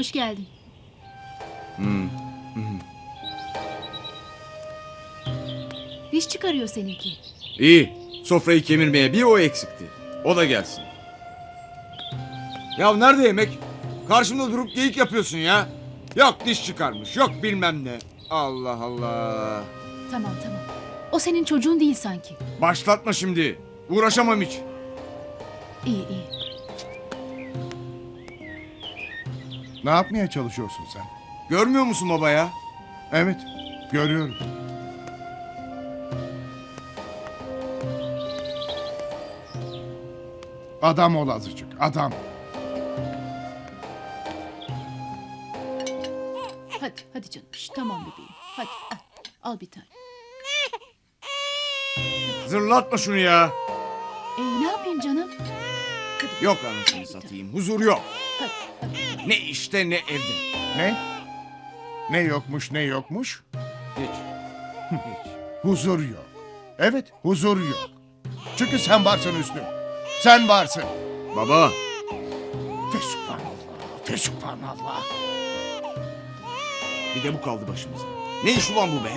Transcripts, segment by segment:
Hoş geldin. Diş çıkarıyor seninki. İyi. Sofrayı kemirmeye bir o eksikti. O da gelsin. Ya nerede yemek? Karşımda durup geyik yapıyorsun ya. Yok diş çıkarmış, yok bilmem ne. Allah Allah. Tamam tamam. O senin çocuğun değil sanki. Başlatma şimdi. Uğraşamam hiç. İyi iyi. Ne yapmaya çalışıyorsun sen? Görmüyor musun baba ya? Evet, görüyorum. Adam ol azıcık, adam. Hadi hadi canım. Şş, tamam bebeğim. Hadi al, al bir tane. Zırlatma şunu ya. E, ne yapayım canım? Yok anasını satayım. Huzur yok. Ne işte ne evde. Ne? Ne yokmuş, ne yokmuş? Hiç. Hiç. Huzur yok. Evet, huzur yok. Çünkü sen varsın Hüsnü. Sen varsın. Baba. Fesubhanallah, fesubhanallah. Bir de bu kaldı başımıza. Ne iş ulan bu be?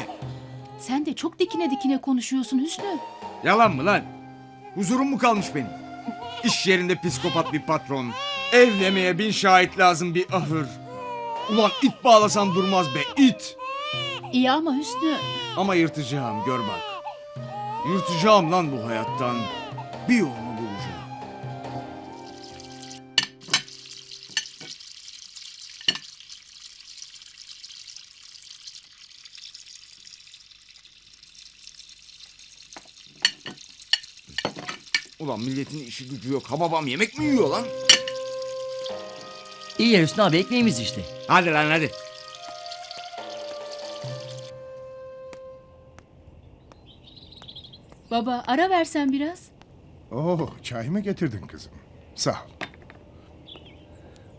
Sen de çok dikine dikine konuşuyorsun Hüsnü. Yalan mı lan? Huzurum mu kalmış benim? İş yerinde psikopat bir patron. Evlemeye bin şahit lazım bir ahır. Ulan it bağlasan durmaz be it. İyi ama Hüsnü. Ama yırtacağım gör bak. Yırtacağım lan bu hayattan. Bir yolunu Ulan milletin işi gücü yok. Ha babam yemek mi yiyor lan? İyi ya Hüsnü abi ekmeğimiz işte. Hadi lan hadi. Baba ara versen biraz. Oo, çay mı getirdin kızım? Sağ ol.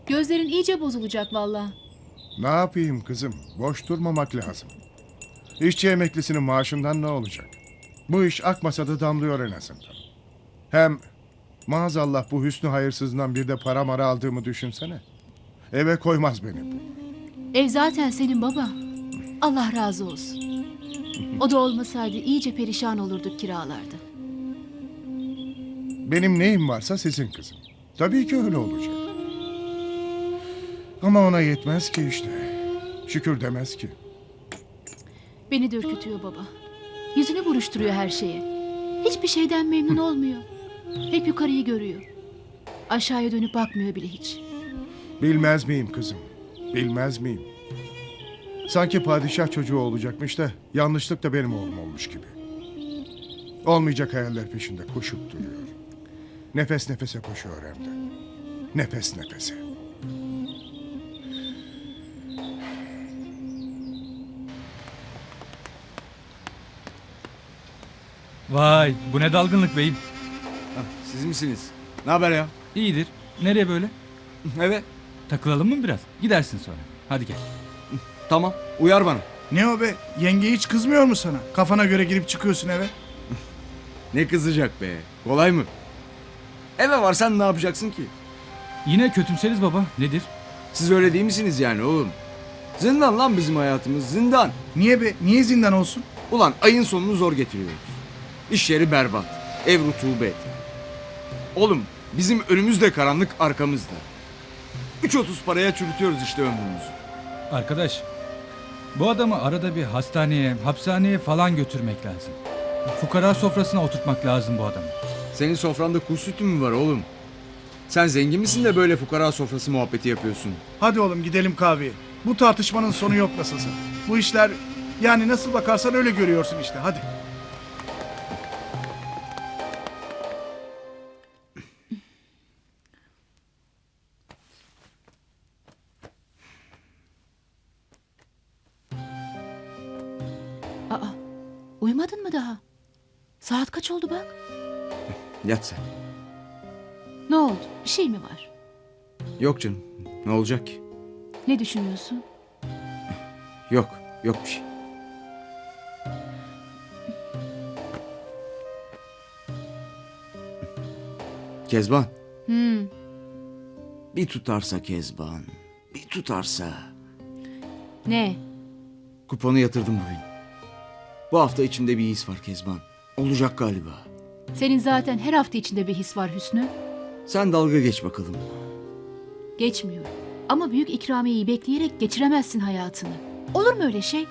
Gözlerin iyice bozulacak vallahi. Ne yapayım kızım? Boş durmamak lazım. İşçi emeklisinin maaşından ne olacak? Bu iş akmasa da damlıyor en azından. Hem maazallah bu hüsnü hayırsızından bir de para mara aldığımı düşünsene. Eve koymaz beni bu. Ev zaten senin baba. Allah razı olsun. O da olmasaydı iyice perişan olurduk kiralarda. Benim neyim varsa sizin kızım. Tabii ki öyle olacak. Ama ona yetmez ki işte. Şükür demez ki. Beni de ürkütüyor baba. Yüzünü buruşturuyor her şeye. Hiçbir şeyden memnun olmuyor. Hep yukarıyı görüyor. Aşağıya dönüp bakmıyor bile hiç. Bilmez miyim kızım? Bilmez miyim? Sanki padişah çocuğu olacakmış da yanlışlık da benim oğlum olmuş gibi. Olmayacak hayaller peşinde koşup duruyor. Nefes nefese koşuyor hem de. Nefes nefese. Vay bu ne dalgınlık beyim. Siz misiniz? Ne haber ya? İyidir. Nereye böyle? Evet. Takılalım mı biraz? Gidersin sonra. Hadi gel. Tamam. Uyar bana. Ne o be? Yenge hiç kızmıyor mu sana? Kafana göre girip çıkıyorsun eve. Ne kızacak be? Kolay mı? Eve varsan ne yapacaksın ki? Yine kötümseriz baba. Nedir? Siz öyle değil misiniz yani oğlum? Zindan lan bizim hayatımız zindan. Niye be? Niye zindan olsun? Ulan ayın sonunu zor getiriyoruz. İş yeri berbat. Ev rutubet. Oğlum bizim önümüz de karanlık arkamızda. 3.30 paraya çürütüyoruz işte ömrümüzü. Arkadaş. Bu adamı arada bir hastaneye, hapishaneye falan götürmek lazım. Fukara sofrasına oturtmak lazım bu adamı. Senin sofranda kuş sütü mü var oğlum? Sen zengin misin de böyle fukara sofrası muhabbeti yapıyorsun? Hadi oğlum gidelim kahveye. Bu tartışmanın sonu yok nasılsa. Bu işler yani nasıl bakarsan öyle görüyorsun işte. Hadi. Uyumadın mı daha? Saat kaç oldu bak? Yat sen. Ne oldu? Bir şey mi var? Yok canım. Ne olacak ki? Ne düşünüyorsun? Yok. Yok bir şey. Kezban. Hmm, Bir tutarsa Kezban. bir tutarsa. Ne? Kuponu yatırdım bugün. Bu hafta içimde bir his var Kezban. Olacak galiba. Senin zaten her hafta içinde bir his var Hüsnü. Sen dalga geç bakalım. Geçmiyor. Ama büyük ikramiyeyi bekleyerek geçiremezsin hayatını. Olur mu öyle şey?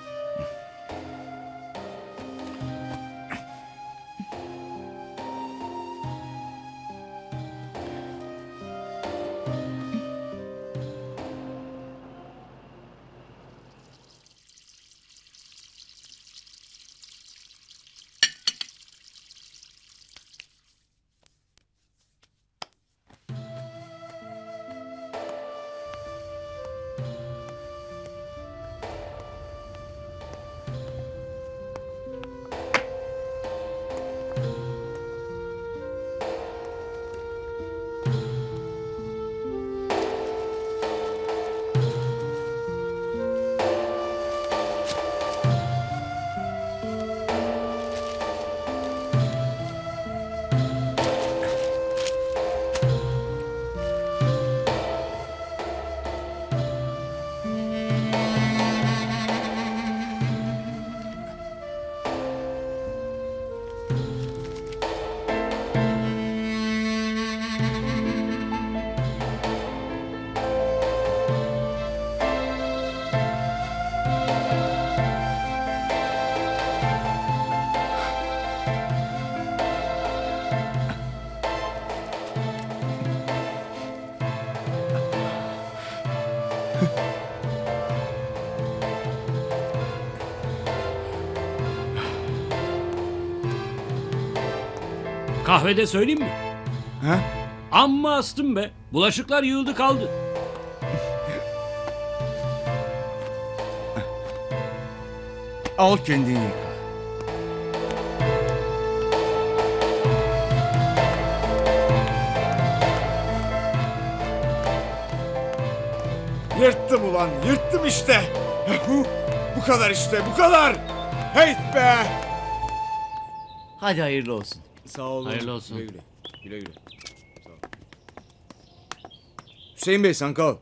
Kahvede söyleyeyim mi? Ha? Amma astım be. Bulaşıklar yığıldı kaldı. Al kendini Yırttım ulan, yırttım işte. Bu, bu kadar işte, bu kadar. Hey be. Hadi hayırlı olsun. Sağ olun. Hayırlı olsun. Güle güle. Güle güle. Sağ ol. Hüseyin Bey sen kal.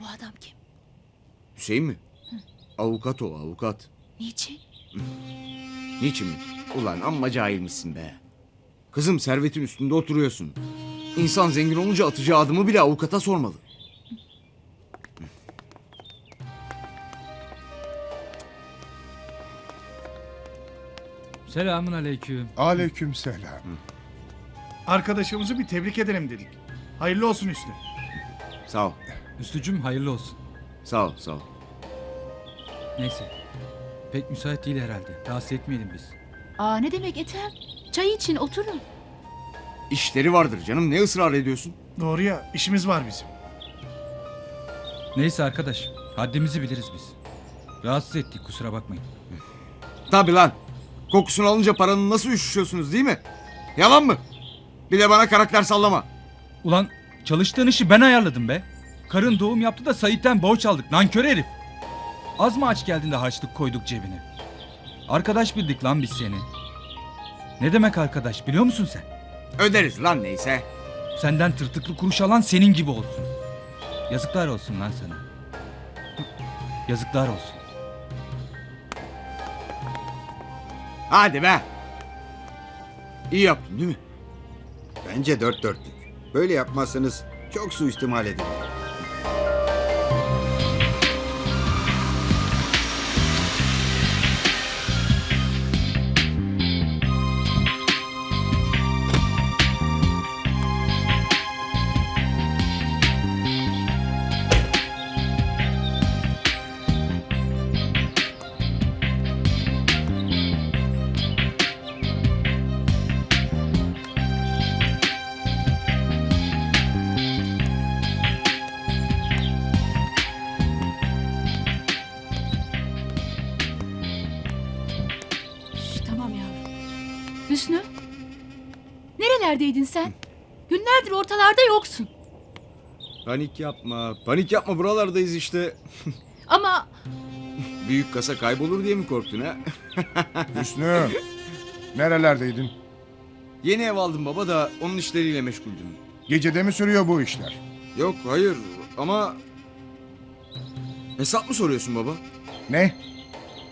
Bu adam kim? Hüseyin mi? Avukat o, avukat. Niçin? Niçin mi? Ulan amma cahilmişsin be. Kızım servetin üstünde oturuyorsun. İnsan zengin olunca atacağı adımı bile avukata sormalı. Selamun aleyküm. Aleyküm selam. Arkadaşımızı bir tebrik edelim dedik. Hayırlı olsun Hüsnü. Sağ ol. Üstücüm hayırlı olsun. Sağ ol, sağ ol. Neyse. Pek müsait değil herhalde. Rahatsız etmeyelim biz. Aa ne demek Ethem? Çay için oturun. İşleri vardır canım. Ne ısrar ediyorsun? Doğru ya işimiz var bizim. Neyse arkadaş. Haddimizi biliriz biz. Rahatsız ettik kusura bakmayın. Tabii lan. Kokusunu alınca paranın nasıl üşüşüyorsunuz değil mi? Yalan mı? Bir de bana karakter sallama. Ulan çalıştığın işi ben ayarladım be. Karın doğum yaptı da Sait'ten borç aldık. Nankör herif. Az mı aç geldin de harçlık koyduk cebine? Arkadaş bildik lan biz seni. Ne demek arkadaş biliyor musun sen? Öderiz lan neyse. Senden tırtıklı kuruş alan senin gibi olsun. Yazıklar olsun lan sana. Yazıklar olsun. Hadi be. İyi yaptın değil mi? Bence dört dörtlük. Böyle yapmazsanız çok suistimal edilir. Hüsnü? Nerelerdeydin sen? Günlerdir ortalarda yoksun. Panik yapma. Panik yapma buralardayız işte. Ama Büyük kasa kaybolur diye mi korktun ha? Hüsnü. Nerelerdeydin? Yeni ev aldım baba da onun işleriyle meşguldüm. Gecede mi sürüyor bu işler? Yok hayır ama... Hesap mı soruyorsun baba? Ne?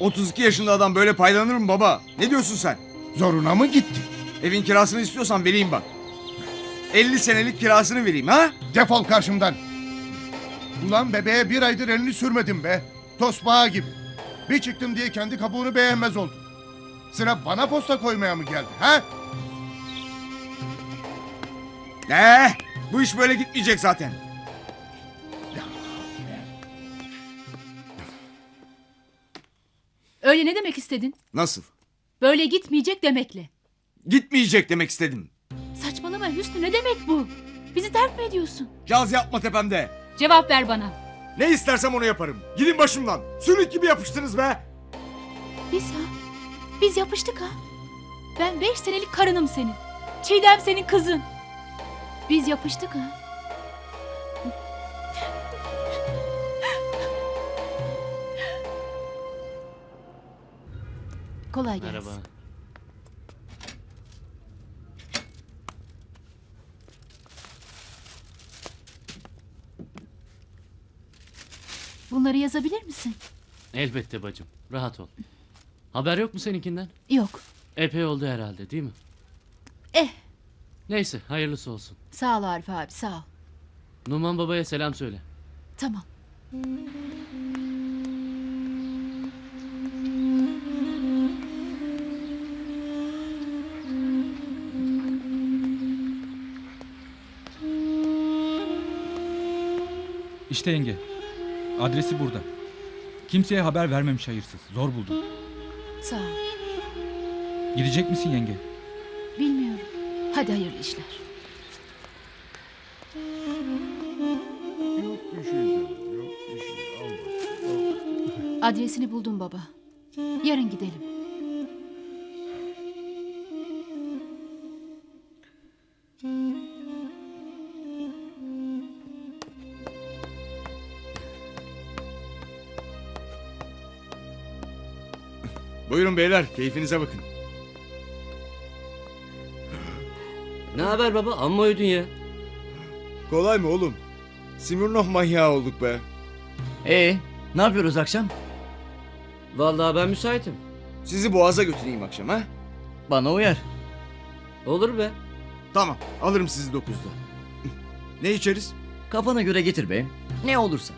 32 yaşında adam böyle paylanır mı baba? Ne diyorsun sen? Zoruna mı gitti? Evin kirasını istiyorsan vereyim bak. 50 senelik kirasını vereyim ha? Defol karşımdan. Ulan bebeğe bir aydır elini sürmedim be. Tosbağa gibi. Bir çıktım diye kendi kabuğunu beğenmez oldu. Sıra bana posta koymaya mı geldi ha? Ne? Bu iş böyle gitmeyecek zaten. Öyle ne demek istedin? Nasıl? Böyle gitmeyecek demekle. Gitmeyecek demek istedim. Saçmalama Hüsnü ne demek bu? Bizi terk mi ediyorsun? Caz yapma tepemde. Cevap ver bana. Ne istersem onu yaparım. Gidin başımdan. Sürük gibi yapıştınız be. Biz ha? Biz yapıştık ha? Ben beş senelik karınım senin. Çiğdem senin kızın. Biz yapıştık ha? Kolay gelsin. Merhaba. Bunları yazabilir misin? Elbette bacım. Rahat ol. Haber yok mu seninkinden? Yok. Epey oldu herhalde değil mi? Eh. Neyse hayırlısı olsun. Sağ ol Arif abi sağ ol. Numan babaya selam söyle. Tamam. İşte yenge. Adresi burada. Kimseye haber vermemiş hayırsız. Zor buldum. Sağ ol. Gidecek misin yenge? Bilmiyorum. Hadi hayırlı işler. Yok bir şey yok bir şey. Al bak, al. Adresini buldum baba. Yarın gidelim. Buyurun beyler keyfinize bakın. Ne haber baba? Amma uyudun ya. Kolay mı oğlum? Simirnov manyağı olduk be. Ee, ne yapıyoruz akşam? Vallahi ben müsaitim. Sizi boğaza götüreyim akşam ha? Bana uyar. Olur be. Tamam alırım sizi 9'da. ne içeriz? Kafana göre getir be. Ne olursa.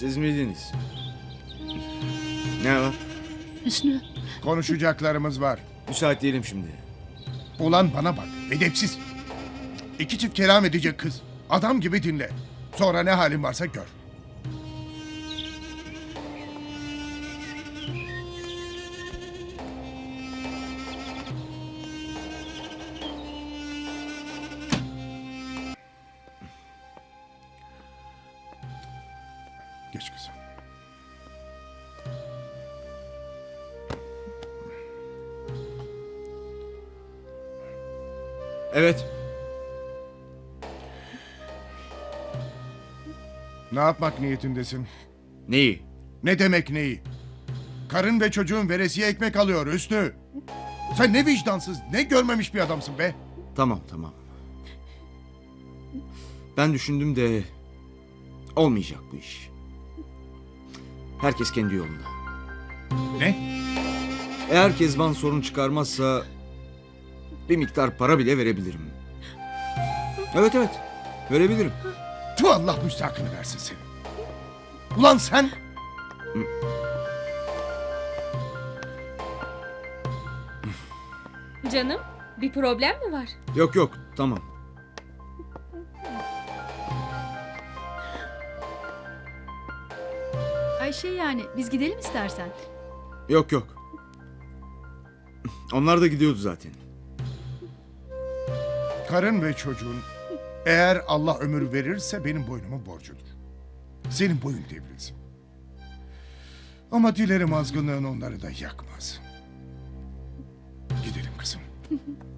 Siz miydiniz? Ne var? Hüsnü. Konuşacaklarımız var. Müsait değilim şimdi. Ulan bana bak, edepsiz. İki çift kelam edecek kız. Adam gibi dinle. Sonra ne halin varsa gör. Yapmak niyetindesin? Neyi? Ne demek neyi? Karın ve çocuğun veresiye ekmek alıyor Üstü. Sen ne vicdansız, ne görmemiş bir adamsın be. Tamam tamam. Ben düşündüm de olmayacak bu iş. Herkes kendi yolunda. Ne? Eğer Kezban sorun çıkarmazsa bir miktar para bile verebilirim. Evet evet verebilirim. Tu Allah müstakını versin seni. Ulan sen... Canım, bir problem mi var? Yok yok tamam. Ayşe yani biz gidelim istersen. Yok yok. Onlar da gidiyordu zaten. Karın ve çocuğun eğer Allah ömür verirse benim boynumun borcudur. Senin boyun devrilsin. Ama dilerim azgınlığın onları da yakmaz. Gidelim kızım.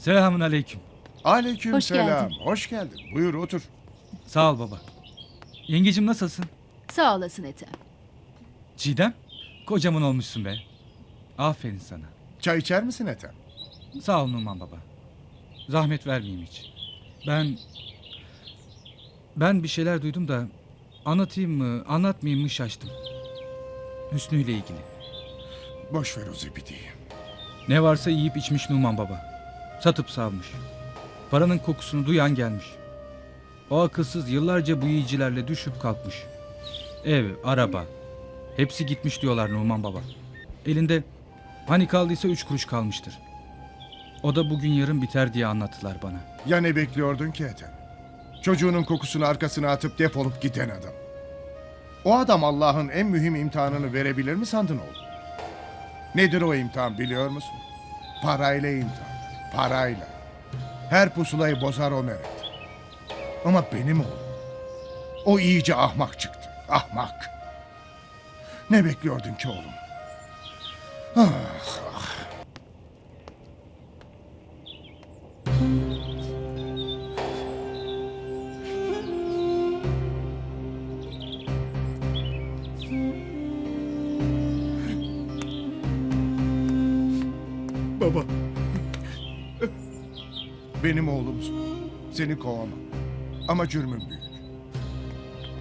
Selamun aleyküm. Aleyküm Hoş selam. geldin. Hoş geldin. Buyur otur. Sağ ol baba. Yengecim nasılsın? Sağ olasın Ethem. Çiğdem? Kocaman olmuşsun be. Aferin sana. Çay içer misin Ethem? Sağ ol Numan baba. Zahmet vermeyeyim hiç. Ben... Ben bir şeyler duydum da... Anlatayım mı, anlatmayayım mı şaştım. Hüsnü ile ilgili. Boş ver o zibidiyi. Ne varsa yiyip içmiş Numan baba. Satıp savmış. Paranın kokusunu duyan gelmiş. O akılsız yıllarca bu yiyicilerle düşüp kalkmış. Ev, araba. Hepsi gitmiş diyorlar Numan baba. Elinde hani kaldıysa üç kuruş kalmıştır. O da bugün yarın biter diye anlattılar bana. Ya ne bekliyordun ki Ethem? Çocuğunun kokusunu arkasına atıp defolup giden adam. O adam Allah'ın en mühim imtihanını verebilir mi sandın oğlum? Nedir o imtihan biliyor musun? Parayla imtihan. Parayla. Her pusulayı bozar o meret. Ama benim oğlum. O iyice ahmak çıktı. Ahmak. Ne bekliyordun ki oğlum? Ah, ah. Baba. Benim oğlumsun. Seni kovamam. Ama cürmüm büyük.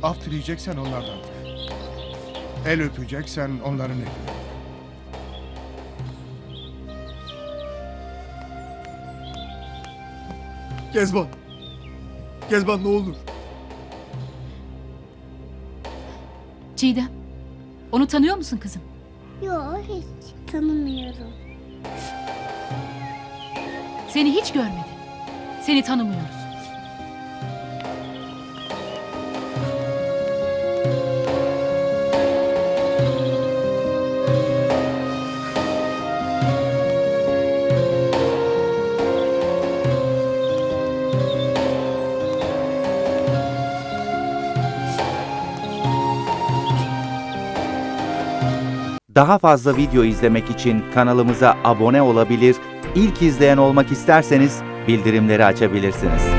Af dileyeceksen onlardan dile. El öpeceksen onların elini. öp. Kezban. Kezban ne olur. Çiğdem. Onu tanıyor musun kızım? Yok hiç tanımıyorum. Seni hiç görmedim. Seni tanımıyoruz. Daha fazla video izlemek için kanalımıza abone olabilir, ilk izleyen olmak isterseniz bildirimleri açabilirsiniz.